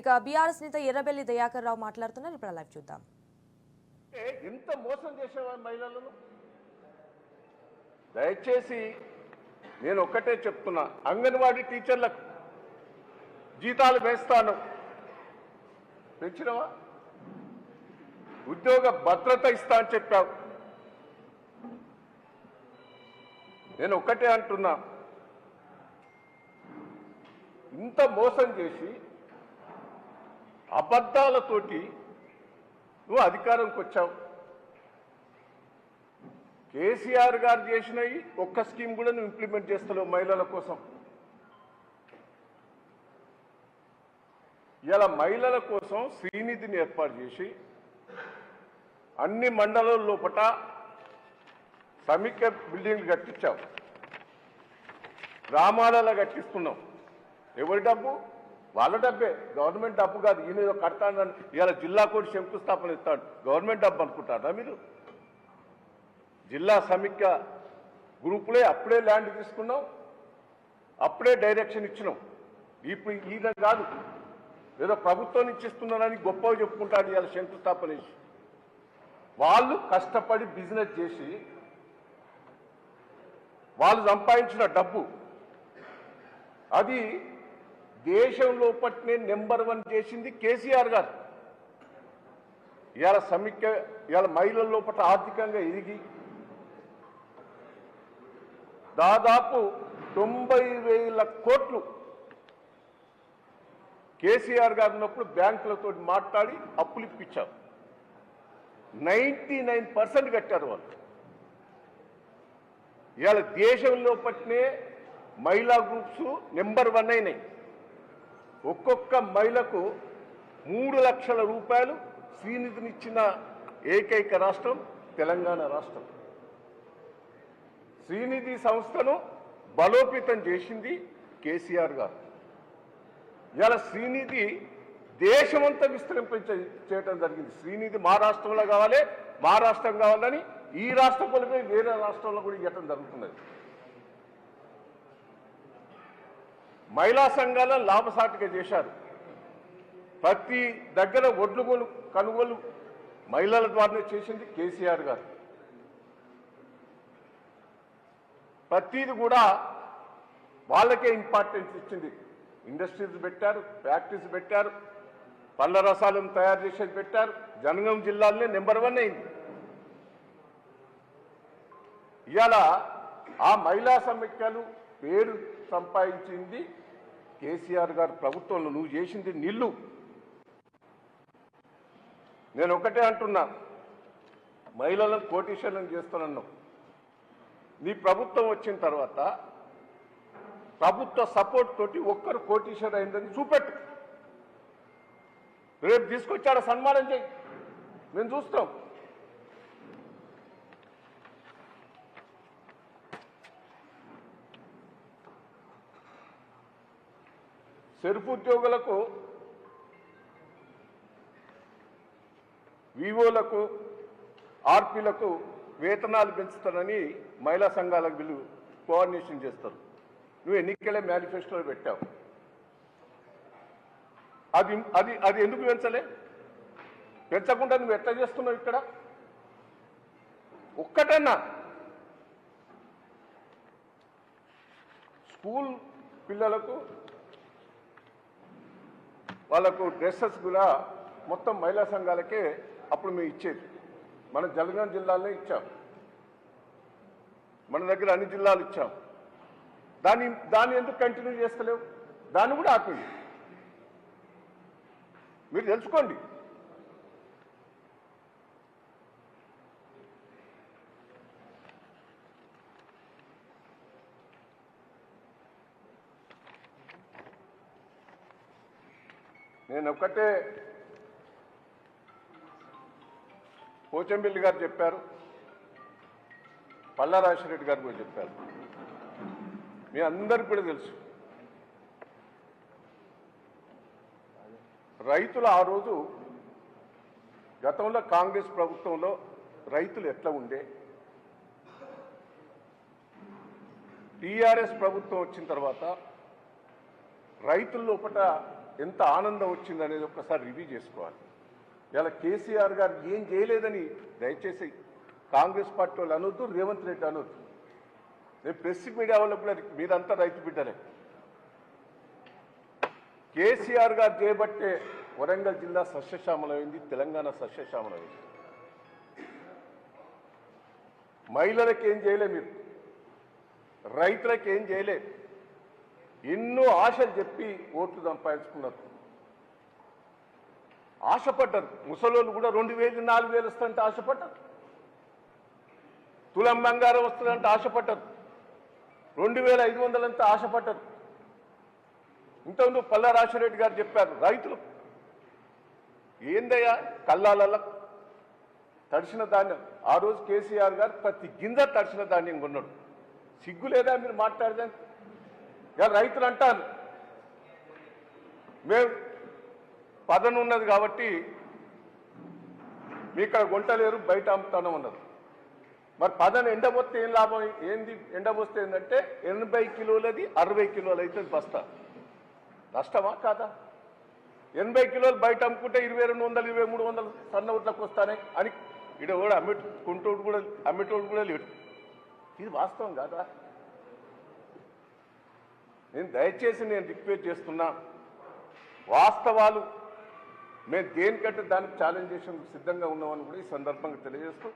ఇక బీఆర్ఎస్ నేత ఎర్రబెల్లి దయాకర్ రావు మాట్లాడుతున్నారు. ఇప్పుడు లైవ్ చూద్దాం. ఎంత మోసం చేసేవారు మహిళలను? దయచేసి నేను ఒక్కటే చెప్తున్నా అంగన్వాడీ టీచర్లకు జీతాలు వేస్తాను. పెంచినవా ఉద్యోగ భద్రత ఇస్తా అని చెప్పావు. నేను ఒక్కటే అంటున్నా ఇంత మోసం చేసి అబద్ధాలతోటి నువ్వు అధికారంకి వచ్చావు. కేసీఆర్ గారు చేసినవి ఒక్క స్కీమ్ కూడా నువ్వు ఇంప్లిమెంట్ చేస్తలేవు మహిళల కోసం. ఇలా మహిళల కోసం శ్రీనిధిని ఏర్పాటు చేసి అన్ని మండలాల లోపట సమీక్ష బిల్డింగ్లు కట్టించావు. గ్రామాలలో కట్టిస్తున్నావు. ఎవరి డబ్బు? వాళ్ళ డబ్బే గవర్నమెంట్ డబ్బు కాదు ఈయన ఏదో కడతాడని ఇవాళ జిల్లా కోటి శంకుస్థాపన ఇస్తాడు. గవర్నమెంట్ డబ్బు అనుకుంటారా మీరు? జిల్లా సమీక్ష గ్రూపులే అప్పుడే ల్యాండ్ తీసుకున్నాం అప్పుడే డైరెక్షన్ ఇచ్చినాం. ఇప్పుడు ఈయన కాదు ఏదో ప్రభుత్వం ఇచ్చిస్తున్నానని గొప్పగా చెప్పుకుంటాడు ఇవాళ శంకుస్థాపన చేసి. వాళ్ళు కష్టపడి బిజినెస్ చేసి వాళ్ళు సంపాదించిన డబ్బు అది దేశంలో పట్టినే నెంబర్ వన్ చేసింది కేసీఆర్ గారు. ఇవాళ సమీక్ష ఇవాళ మహిళల లోపల ఆర్థికంగా ఎదిగి దాదాపు తొంభై వేల కోట్లు కేసీఆర్ గారు ఉన్నప్పుడు బ్యాంకులతో మాట్లాడి అప్పులు ఇప్పించారు. నైంటీ నైన్ పర్సెంట్ కట్టారు వాళ్ళు. ఇవాళ దేశంలో పట్టినే మహిళా గ్రూప్స్ నెంబర్ వన్ అయినాయి. ఒక్కొక్క మహిళకు మూడు లక్షల రూపాయలు శ్రీనిధినిచ్చిన ఏకైక రాష్ట్రం తెలంగాణ రాష్ట్రం. శ్రీనిధి సంస్థను బలోపేతం చేసింది కేసీఆర్ గారు. ఇలా శ్రీనిధి దేశమంతా విస్తరింప చేయడం జరిగింది. శ్రీనిధి మా రాష్ట్రంలో కావాలి మా రాష్ట్రం కావాలని ఈ రాష్ట్ర కొలిపై వేరే రాష్ట్రంలో కూడా ఇవ్వటం జరుగుతున్నది. మహిళా సంఘాలను లాభసాటిగా చేశారు. ప్రతి దగ్గర ఒడ్లు కొను కొనుగోలు మహిళల ద్వారానే చేసింది కేసీఆర్ గారు. ప్రతిది కూడా వాళ్ళకే ఇంపార్టెన్స్ ఇచ్చింది. ఇండస్ట్రీస్ పెట్టారు ఫ్యాక్టరీస్ పెట్టారు పళ్ళ రసాలను తయారు చేసేది పెట్టారు జనగం జిల్లాలోనే నెంబర్ వన్ అయింది. ఇవాళ ఆ మహిళా సమీక్షలు పేరు సంపాదించింది కేసీఆర్ గారు ప్రభుత్వంలో నువ్వు చేసింది నిల్లు. నేను ఒకటే అంటున్నా మహిళలను కోటీశ్వరం చేస్తానన్నావు. నీ ప్రభుత్వం వచ్చిన తర్వాత ప్రభుత్వ సపోర్ట్ తోటి ఒక్కరు కోటీశ్వర్ అయిందని చూపెట్టు. రేపు తీసుకొచ్చాడ సన్మానం చేయి. మేము చూస్తాం. సెర్ఫ్ ఉద్యోగులకు వివోలకు ఆర్పీలకు వేతనాలు పెంచుతానని మహిళా సంఘాలకు వీళ్ళు కోఆర్డినేషన్ చేస్తారు. నువ్వు ఎన్నికలే మేనిఫెస్టోలో పెట్టావు. అది అది అది ఎందుకు పెంచలే? పెంచకుండా నువ్వు ఎట్లా చేస్తున్నావు ఇక్కడ? ఒక్కటన్నా. స్కూల్ పిల్లలకు వాళ్ళకు డ్రెస్సెస్ కూడా మొత్తం మహిళా సంఘాలకే అప్పుడు మేము ఇచ్చేది. మన జలగాం జిల్లాలో ఇచ్చాం. మన దగ్గర అన్ని జిల్లాలు ఇచ్చాం. దాన్ని దాన్ని ఎందుకు కంటిన్యూ చేస్తలేవు? దాన్ని కూడా ఆపండి మీరు తెలుసుకోండి. నేను ఒక్కటే పోచంపల్లి గారు చెప్పారు పల్లారాజశిరెడ్డి గారు కూడా చెప్పారు. మీ అందరికి కూడా తెలుసు. రైతులు ఆ రోజు గతంలో కాంగ్రెస్ ప్రభుత్వంలో రైతులు ఎట్లా ఉండే? టీఆర్ఎస్ ప్రభుత్వం వచ్చిన తర్వాత రైతుల లోపల ఎంత ఆనందం వచ్చింది అనేది ఒక్కసారి రివ్యూ చేసుకోవాలి. ఇలా కేసీఆర్ గారు ఏం చేయలేదని దయచేసి కాంగ్రెస్ పార్టీ వాళ్ళు అనొద్దు రేవంత్ రెడ్డి అనొద్దు. నేను ప్రెస్ మీడియా వాళ్ళకు కూడా మీరంతా రైతు బిడ్డలే. కేసీఆర్ గారు చేయబట్టే వరంగల్ జిల్లా సస్యశ్యామలమైంది తెలంగాణ సస్యశ్యామలమైంది మహిళలకు ఏం చేయలే మీరు? రైతులకు ఏం చేయలేదు ఎన్నో ఆశలు చెప్పి ఓట్లు సంపాదించుకున్నారు. ఆశపడ్డారు. ముసలోళ్ళు కూడా రెండు వేలు నాలుగు వేలు వస్తుందంటే ఆశపడ్డారు. తులం బంగారం వస్తుందంటే ఆశపడ్డారు. రెండు వేల ఐదు వందలంతా ఆశపడ్డారు. ఇంతకుముందు పల్లా రాజశేఖరెడ్డి గారు చెప్పారు రైతులు ఏందయ్యా? కల్లాలలో తడిసిన ధాన్యం. ఆ రోజు కేసీఆర్ గారు ప్రతి గింజ తడిసిన ధాన్యం కొన్నాడు. సిగ్గు లేదా మీరు మాట్లాడదానికి? రైతులు అంటారు మేము పదను ఉన్నది కాబట్టి మీ ఇక్కడ గుంటలేరు బయట అమ్ముతాను ఉన్నది మరి పదను ఎండబోస్తే ఏం లాభం? ఏంది ఎండబోస్తే ఏంటంటే ఎనభై కిలోలది అరవై కిలోలు అవుతుంది బస్తా. నష్టమా కాదా? ఎనభై కిలోలు బయట అమ్ముకుంటే ఇరవై రెండు వందలు ఇరవై మూడు వందలు సన్న ఊట్లకు వస్తానే అని ఇక్కడ కూడా అమ్మెట్టుకుంటోడు కూడా అమ్మేటోడు కూడా లేడు. ఇది వాస్తవం కాదా? నేను దయచేసి నేను రిక్వెస్ట్ చేస్తున్నా వాస్తవాలు మేము దేనికంటే దానికి ఛాలెంజ్ చేసేందుకు సిద్ధంగా ఉన్నామని కూడా ఈ సందర్భంగా తెలియజేస్తూ